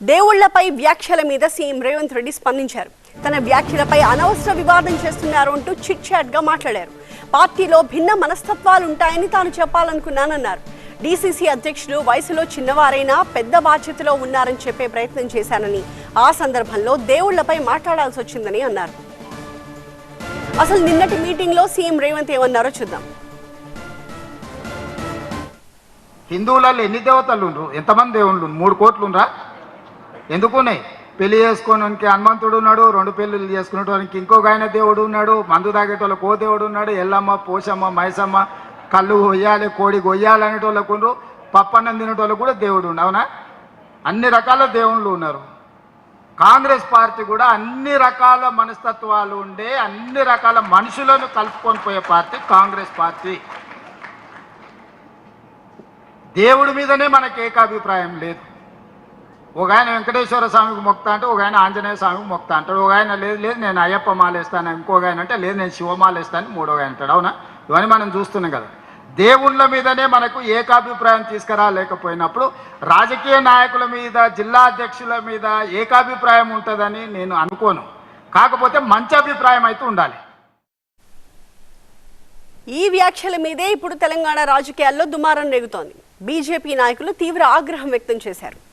దేవుళ్ళపై వ్యాఖ్యల మీద సీఎం రేవంత్ రెడ్డి స్పందించారు. తన వ్యాఖ్యలపై అనవసర వివాదం చేస్తున్నారు అంటూ చిట్ చాట్గా మాట్లాడారు. పార్టీలో భిన్న మనస్తత్వాలు ఉంటాయని తాను చెప్పాలనుకున్నానన్నారు. డీసీసీ అధ్యక్షులు వయసులో చిన్నవారైనా పెద్ద బాధ్యతలో ఉన్నారని చెప్పే ప్రయత్నం చేశానని ఆ సందర్భంలో దేవుళ్ళపై మాట్లాడాల్సి వచ్చిందని అన్నారు. అసలు నిన్నటి మీటింగ్లో సీఎం రేవంత్ ఏమన్నారో చూద్దాం. హిందువులలో ఎన్ని దేవతలు ఎంతమంది దేవుళ్ళు మూడు కోట్లు ఎందుకున్నాయి? పెళ్ళి చేసుకోవడానికి హనుమంతుడు ఉన్నాడు రెండు పెళ్ళిళ్ళు చేసుకునేటానికి ఇంకొక ఆయన దేవుడు ఉన్నాడు మందు తాగేటోళ్ళకి ఓ దేవుడు ఉన్నాడు ఎల్లమ్మ పోషమ్మ మైసమ్మ కళ్ళు కొయ్యాలి కోడి కొయ్యాలి అనేటోళ్ళకు పప్పన్నం తినేటోళ్ళకు కూడా దేవుడు ఉండు అవునా? అన్ని రకాల దేవుళ్ళు ఉన్నారు. కాంగ్రెస్ పార్టీ కూడా అన్ని రకాల మనస్తత్వాలు ఉండే అన్ని రకాల మనుషులను కలుపుకొని పోయే పార్టీ కాంగ్రెస్ పార్టీ. దేవుడి మీదనే మనకి ఏకాభిప్రాయం లేదు. ఒక ఆయన వెంకటేశ్వర స్వామికి మొక్తా అంటే ఒక ఆయన ఆంజనేయ స్వామికి మొక్తా అంటాడు. ఒక ఆయన లేదు లేదు నేను అయ్యప్ప మాలేస్తాను ఇంకొక ఆయన అంటే లేదు నేను శివమాలేస్తాను మూడో ఆయన అంటాడు. అవునా? ఇవన్నీ మనం చూస్తున్నాం కదా. దేవుళ్ళ మీదనే మనకు ఏకాభిప్రాయం తీసుకురాలేకపోయినప్పుడు రాజకీయ నాయకుల మీద జిల్లా అధ్యక్షుల మీద ఏకాభిప్రాయం ఉంటుందని నేను అనుకోను. కాకపోతే మంచి అభిప్రాయం అయితే ఉండాలి. ఈ వ్యాఖ్యల మీదే ఇప్పుడు తెలంగాణ రాజకీయాల్లో దుమారం రేగుతోంది. బీజేపీ నాయకులు తీవ్ర ఆగ్రహం వ్యక్తం చేశారు.